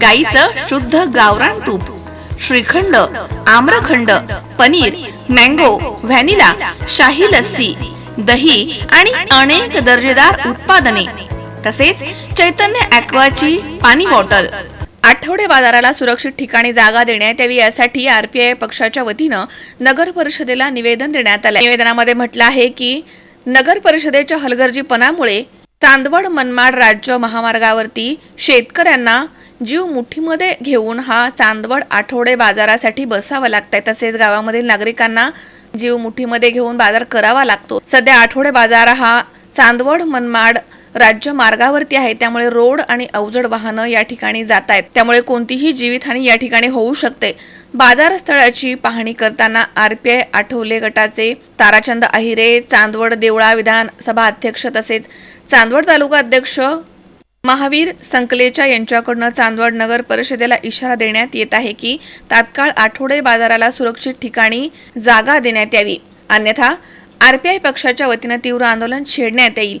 गाईचं शुद्ध गावरान तूप श्रीखंड आम्रखंड पनीर मँगो व्हॅनिला शाही लस्सी दही आणि अनेक दर्जेदार उत्पादने. तसेच चैतन्य ॲक्वाची पाणी बॉटल. आठवडे बाजाराला सुरक्षित ठिकाणी जागा देण्यात यावी यासाठी आरपीआय पक्षाच्या वतीनं नगर परिषदेला निवेदन देण्यात आलं निवेदनामध्ये म्हटलं आहे की नगर परिषदेच्या हलगर्जीपणामुळे चांदवड मनमाड राज्य महामार्गावरती शेतकऱ्यांना जीव मुठीमध्ये घेऊन हा चांदवड आठवडे बाजारासाठी बसावं लागतंय. तसेच गावामधील नागरिकांना जीव मुठीमध्ये घेऊन बाजार करावा लागतो. सध्या आठवडे बाजार हा चांदवड मनमाड राज्य मार्गावरती आहे. त्यामुळे रोड आणि अवजड वाहनं या ठिकाणी जात आहेत त्यामुळे कोणतीही जीवितहानी या ठिकाणी होऊ शकते. बाजार स्थळाची पाहणी करताना आरपीआय आठवले गटाचे ताराचंद अहिरे चांदवड देवळा विधानसभा अध्यक्ष तसेच चांदवड तालुका अध्यक्ष महावीर संकलेच्या यांच्याकडनं चांदवड नगर परिषदेला इशारा देण्यात येत आहे की तात्काळ आठवडे बाजाराला सुरक्षित ठिकाणी जागा देण्यात यावी. अन्यथा आरपीआय पक्षाच्या वतीनं तीव्र आंदोलन छेडण्यात येईल.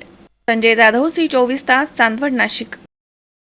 संजय जाधव सी चोवीस तास चांदवड नाशिक.